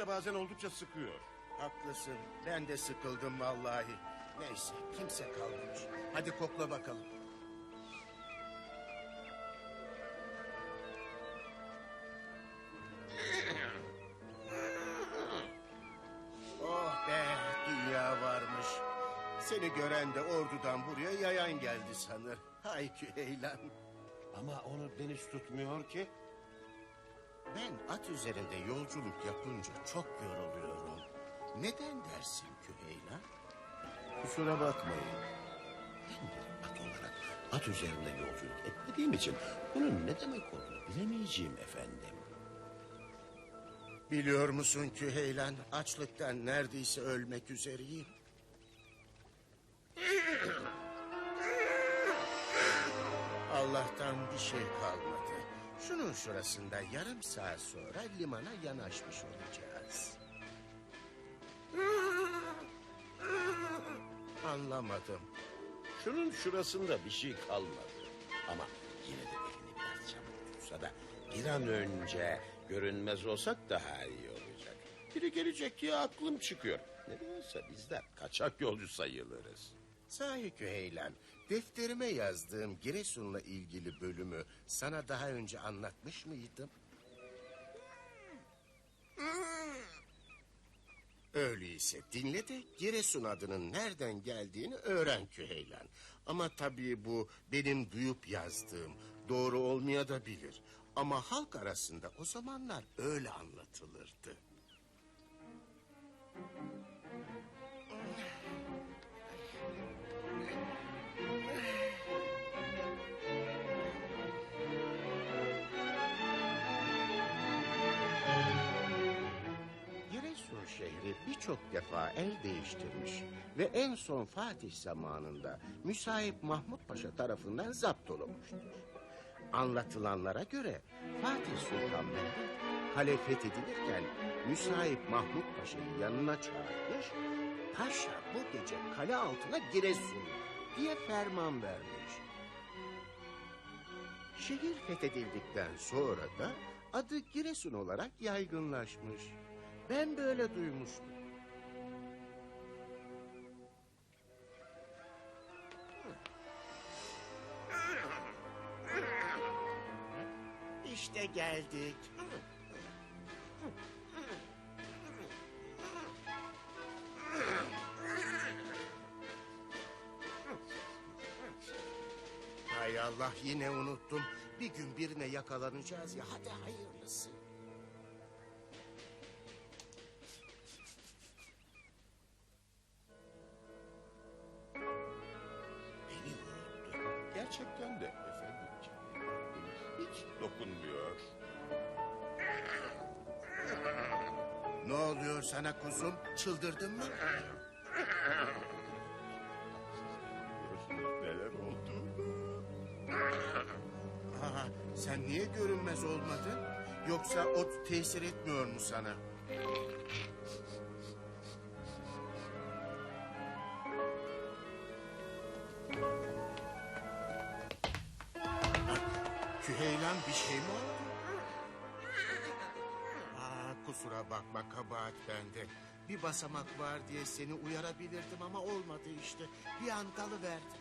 De bazen oldukça sıkıyor. Haklısın. Ben de sıkıldım vallahi. Neyse kimse kalmamış. Hadi kokla bakalım. Oh be dünya varmış. Seni gören de ordudan buraya yayan geldi sanır. Hay Küheylan. Ama onu deniz tutmuyor ki. Ben at üzerinde yolculuk yapınca çok yoruluyorum. Neden dersin Küheylan? Kusura bakmayın. Ben bir at olarak at üzerinde yolculuk etmediğim için bunun ne demek olduğunu bilemeyeceğim efendim. Biliyor musun Küheylan açlıktan neredeyse ölmek üzereyim. Allah'tan bir şey kalmadı. Şunun şurasında yarım saat sonra limana yanaşmış olacağız. Anlamadım. Şunun şurasında bir şey kalmadı. Ama yine de elini biraz çabuk tutsa da bir an önce görünmez olsak daha iyi olacak. Biri gelecek diye aklım çıkıyor. Nedense bizler kaçak yolcu sayılırız. Sahi Küheylan, defterime yazdığım Giresun'la ilgili bölümü sana daha önce anlatmış mıydım? Öyleyse dinle de Giresun adının nereden geldiğini öğren Küheylan. Ama tabii bu benim duyup yazdığım doğru olmaya da bilir. Ama halk arasında o zamanlar öyle anlatılırdı. Şehri birçok defa el değiştirmiş ve en son Fatih zamanında Müsahip Mahmut Paşa tarafından zapt olunmuştur. Anlatılanlara göre Fatih Sultan Mehmet kale fethedilirken Müsahip Mahmut Paşa'yı yanına çağırmış, Paşa bu gece kale altına Giresun diye ferman vermiş. Şehir fethedildikten sonra da adı Giresun olarak yaygınlaşmış. Ben böyle duymuştum. İşte geldik. Hay Allah yine unuttum. Bir gün birine yakalanacağız ya. Hadi hayırlısı. Çıldırdın mı? Neler oldu. Aa, sen niye görünmez olmadın? Yoksa o tesir etmiyor mu sana? Küheylan bir şey mi oldu? Aa, kusura bakma kabahat bende. Bir basamak var diye seni uyarabilirdim ama olmadı işte. Bir an dalıverdim.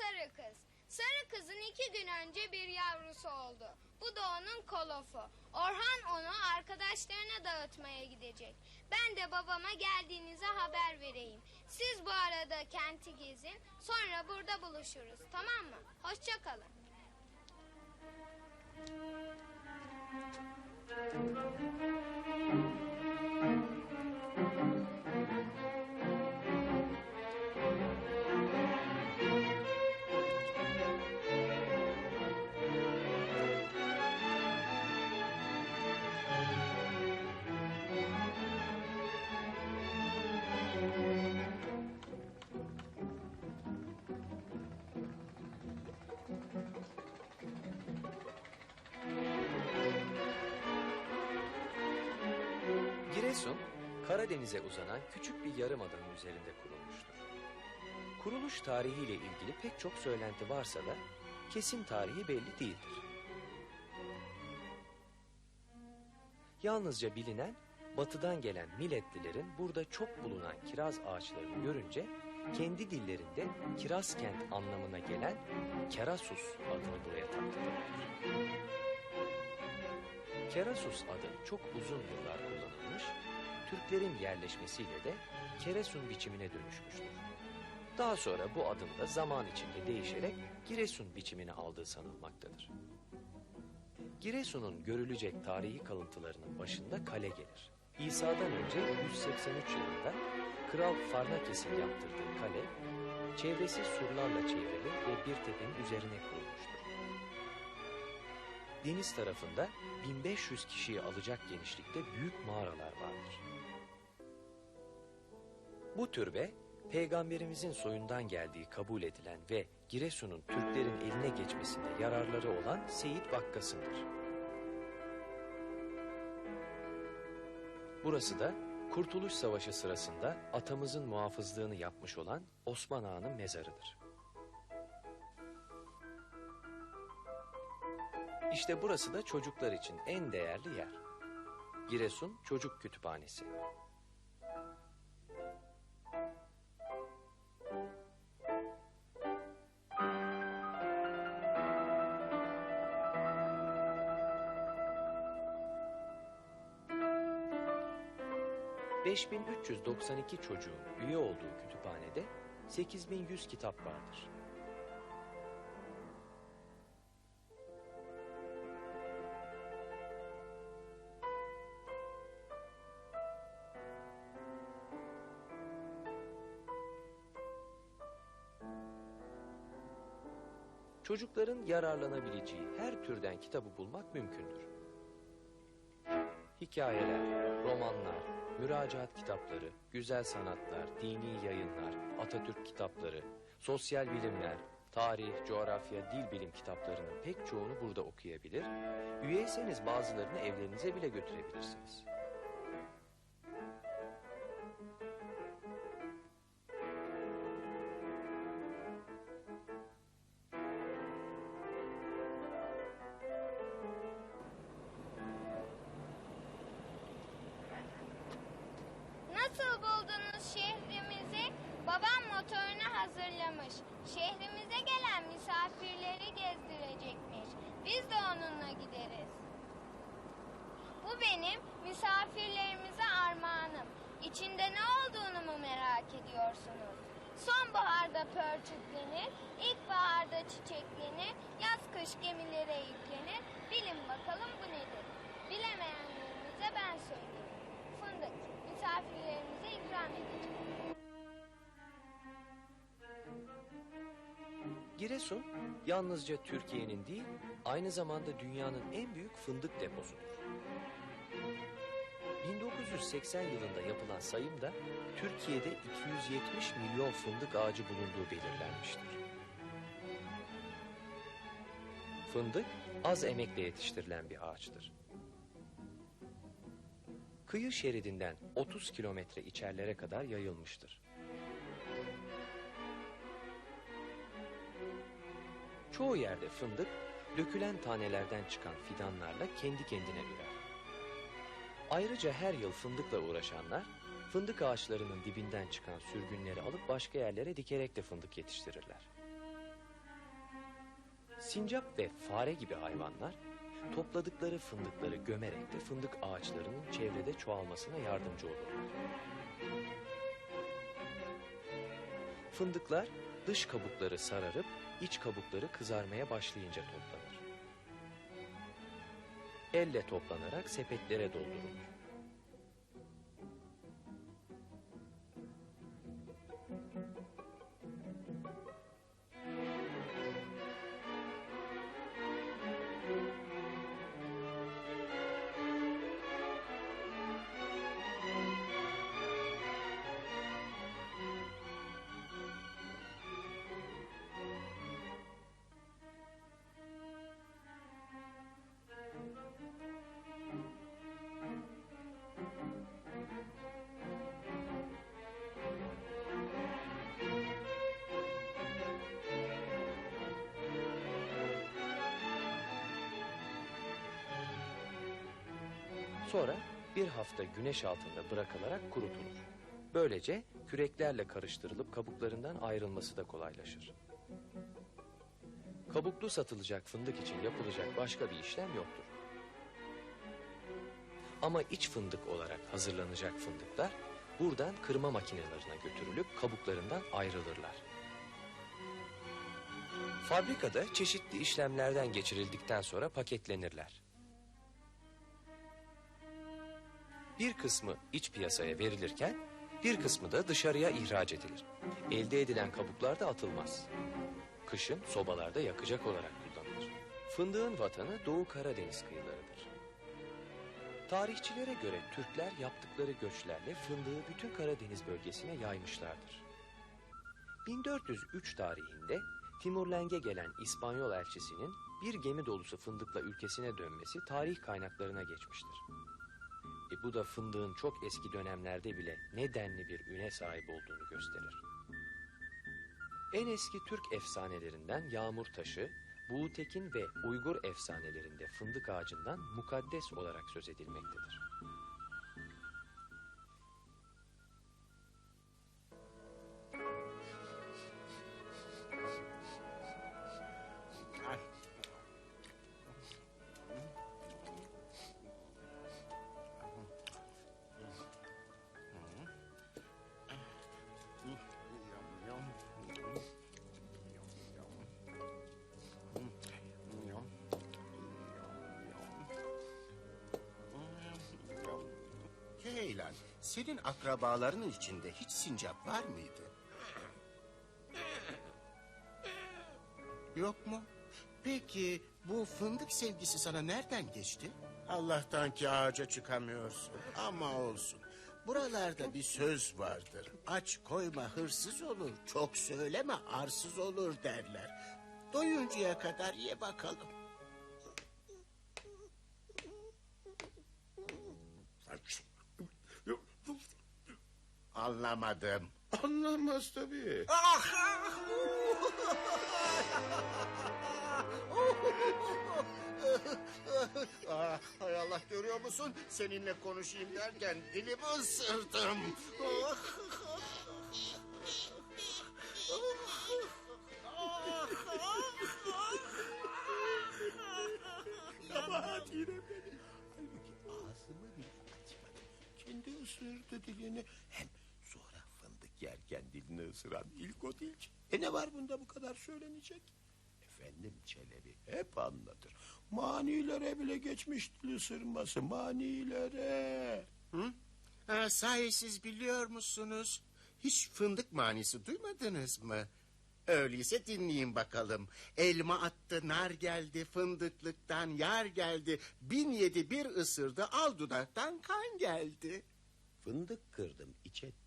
Sarı Kız. Sarı Kız'ın iki gün önce bir yavrusu oldu. Bu da onun kolofu. Orhan onu arkadaşlarına dağıtmaya gidecek. Ben de babama geldiğinize haber vereyim. Siz bu arada kenti gezin. Sonra burada buluşuruz. Tamam mı? Hoşça kalın. Giresun, Karadeniz'e uzanan küçük bir yarımadanın üzerinde kurulmuştur. Kuruluş tarihiyle ilgili pek çok söylenti varsa da kesin tarihi belli değildir. Yalnızca bilinen batıdan gelen milletlilerin burada çok bulunan kiraz ağaçlarını görünce kendi dillerinde Kirazkent anlamına gelen Kerasus adını buraya taktılar. Kerasus adı çok uzun yıllar Türklerin yerleşmesiyle de Keresun biçimine dönüşmüştür. Daha sonra bu adım da zaman içinde değişerek Giresun biçimini aldığı sanılmaktadır. Giresun'un görülecek tarihi kalıntılarının başında kale gelir. İsa'dan önce 183 yılında Kral Farnakes'in yaptırdığı kale, çevresi surlarla çevrili ve bir tepenin üzerine kurulmuştur. Deniz tarafında 1500 kişiyi alacak genişlikte büyük mağaralar vardır. Bu türbe peygamberimizin soyundan geldiği kabul edilen ve Giresun'un Türklerin eline geçmesinde yararları olan Seyit Vakkas'ındır. Burası da Kurtuluş Savaşı sırasında atamızın muhafızlığını yapmış olan Osman Ağa'nın mezarıdır. İşte burası da çocuklar için en değerli yer. Giresun Çocuk Kütüphanesi. ...5392 çocuğun üye olduğu kütüphanede 8100 kitap vardır. Çocukların yararlanabileceği her türden kitabı bulmak mümkündür. Hikayeler, romanlar, müracaat kitapları, güzel sanatlar, dini yayınlar, Atatürk kitapları, sosyal bilimler, tarih, coğrafya, dil bilim kitaplarının pek çoğunu burada okuyabilir, üyeyseniz bazılarını evlerinize bile götürebilirsiniz. Giresun yalnızca Türkiye'nin değil, aynı zamanda dünyanın en büyük fındık deposudur. 1980 yılında yapılan sayımda Türkiye'de 270 milyon fındık ağacı bulunduğu belirlenmiştir. Fındık az emekle yetiştirilen bir ağaçtır. Kıyı şeridinden 30 kilometre içerlere kadar yayılmıştır. Çoğu yerde fındık dökülen tanelerden çıkan fidanlarla kendi kendine ürer. Ayrıca her yıl fındıkla uğraşanlar fındık ağaçlarının dibinden çıkan sürgünleri alıp başka yerlere dikerek de fındık yetiştirirler. Sincap ve fare gibi hayvanlar topladıkları fındıkları gömerek de fındık ağaçlarının çevrede çoğalmasına yardımcı olurlar. Fındıklar dış kabukları sararıp iç kabukları kızarmaya başlayınca toplanır. Elle toplanarak sepetlere doldurulur. Sonra bir hafta güneş altında bırakılarak kurutulur. Böylece küreklerle karıştırılıp kabuklarından ayrılması da kolaylaşır. Kabuklu satılacak fındık için yapılacak başka bir işlem yoktur. Ama iç fındık olarak hazırlanacak fındıklar buradan kırma makinelerine götürülüp kabuklarından ayrılırlar. Fabrikada çeşitli işlemlerden geçirildikten sonra paketlenirler. Bir kısmı iç piyasaya verilirken bir kısmı da dışarıya ihraç edilir. Elde edilen kabuklar da atılmaz. Kışın sobalarda yakacak olarak kullanılır. Fındığın vatanı Doğu Karadeniz kıyılarıdır. Tarihçilere göre Türkler yaptıkları göçlerle fındığı bütün Karadeniz bölgesine yaymışlardır. 1403 tarihinde Timurleng'e gelen İspanyol elçisinin bir gemi dolusu fındıkla ülkesine dönmesi tarih kaynaklarına geçmiştir. E bu da fındığın çok eski dönemlerde bile ne denli bir üne sahip olduğunu gösterir. En eski Türk efsanelerinden Yağmur Taşı, Buğutekin ve Uygur efsanelerinde fındık ağacından mukaddes olarak söz edilmektedir. Senin akrabaların içinde hiç sincap var mıydı? Yok mu? Peki bu fındık sevgisi sana nereden geçti? Allah'tan ki ağaca çıkamıyorsun. Ama olsun. Buralarda bir söz vardır. Aç koyma hırsız olur. Çok söyleme arsız olur derler. Doyuncaya kadar ye bakalım. Anlamadım. Anlamaz tabii. Ah, hay Allah görüyor musun? Seninle konuşayım derken dilimi ısırdım. Oh. Kabahat yine benim. Halbuki ağzımı bile açmadım. Kendi ısırdı dilini. Hem yerken dilini ısıran ilk o değil ki. E ne var bunda bu kadar söylenecek? Efendim Çelebi hep anlatır. Manilere bile geçmiş dil ısırması manilere. Hı? Ha, sahi siz biliyor musunuz? Hiç fındık manisi duymadınız mı? Öyleyse dinleyin bakalım. Elma attı, nar geldi, fındıklıktan yar geldi. Bin yedi bir ısırdı, al dudaktan kan geldi. Fındık kırdım, iç ettim.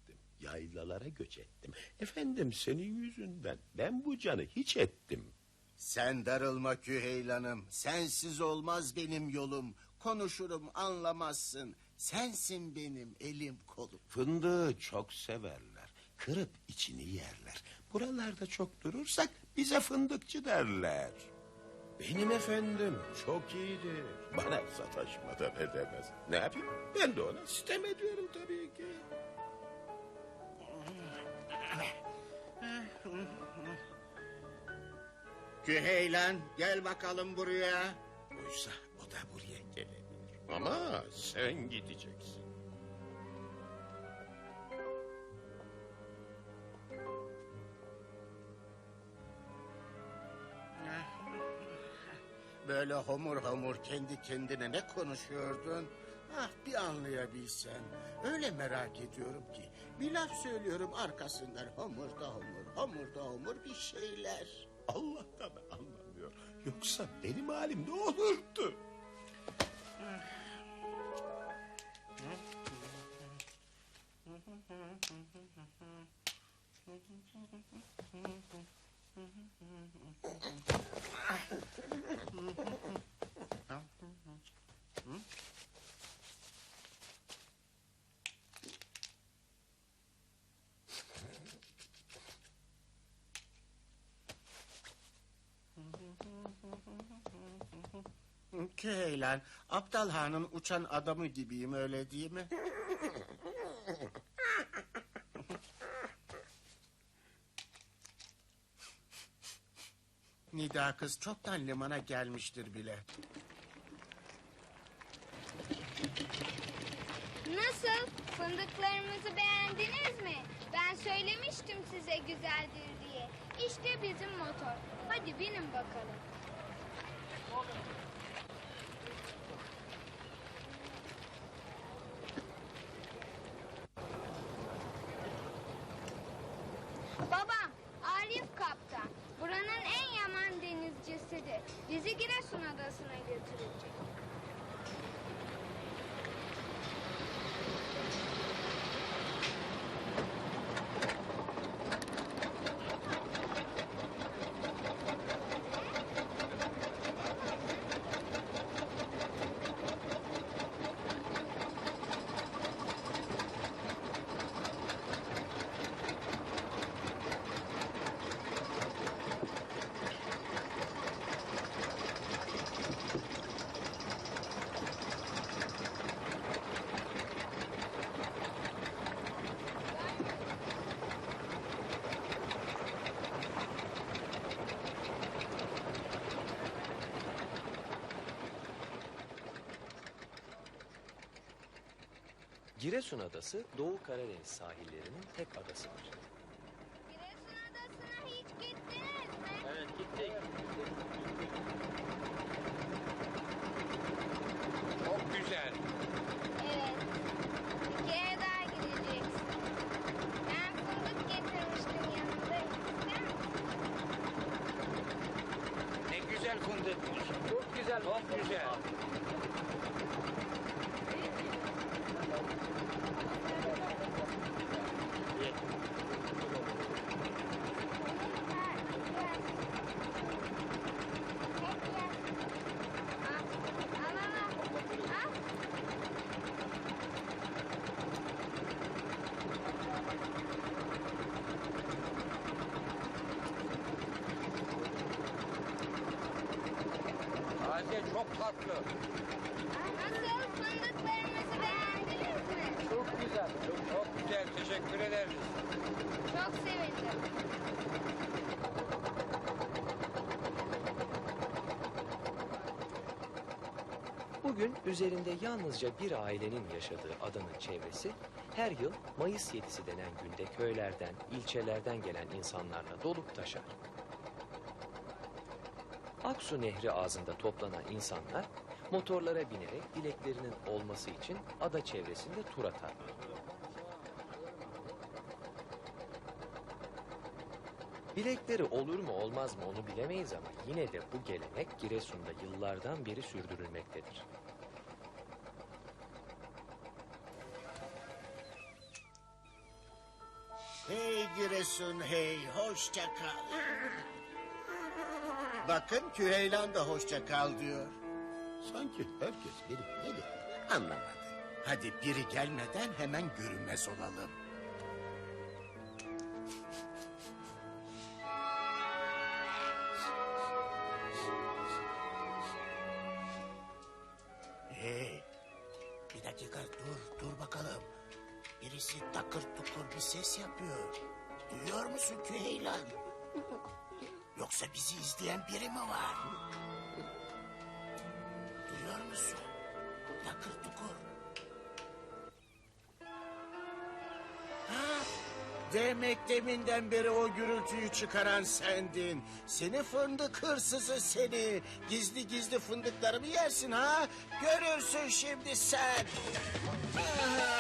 Yaylalara göç ettim. Efendim senin yüzünden ben bu canı hiç ettim. Sen darılma Küheylan'ım. Sensiz olmaz benim yolum. Konuşurum anlamazsın. Sensin benim elim kolum. Fındığı çok severler. Kırıp içini yerler. Buralarda çok durursak bize fındıkçı derler. Benim efendim çok iyidir. Bana sataşmadan edemez. Ne yapayım? Ben de ona sitem ediyorum tabii ki. Küheylan gel bakalım buraya. Oysa o da buraya gelebilir. Ama sen gideceksin. Böyle homur homur kendi kendine ne konuşuyordun? Ah bir anlayabilsen. Öyle merak ediyorum ki. Bir laf söylüyorum arkasından homur da homur, homur da homur bir şeyler. Allah'tan anlamıyor. Yoksa benim halim ne olurdu? Küheylan, Aptal Han'ın uçan adamı gibiyim öyle değil mi? Nida kız çoktan limana gelmiştir bile. Nasıl? Fındıklarımızı beğendiniz mi? Ben söylemiştim size güzeldir diye. İşte bizim motor. Hadi binin bakalım. Giresun Adası Doğu Karadeniz sahillerinin tek adasıdır. tatlı. Nasıl fındıklarımızı beğendiniz mi? Çok güzel. Çok, çok güzel. Teşekkür ederiz. Çok sevindim. Bugün üzerinde yalnızca bir ailenin yaşadığı adanın çevresi her yıl Mayıs 7'si denen günde köylerden, ilçelerden gelen insanlarla dolup taşar. Aksu Nehri ağzında toplanan insanlar motorlara binerek dileklerinin olması için ada çevresinde tur atar. Dilekleri olur mu olmaz mı onu bilemeyiz ama yine de bu gelenek Giresun'da yıllardan beri sürdürülmektedir. Hey Giresun hey hoşça kal. Bakın Küheylan da hoşça kal diyor. Sanki herkes ne dedi anlamadı. Hadi biri gelmeden hemen görünmez olalım. Hey, bir dakika dur, dur bakalım. Birisi takır tukur bir ses yapıyor. Duyuyor musun Küheylan? Yoksa bizi izleyen biri mi var? Duyuyor musun? Takır tukur. Ha, Demek deminden beri o gürültüyü çıkaran sendin. Seni fındık hırsızı seni. Gizli gizli fındıklarımı yersin ha? Görürsün şimdi sen. Ah,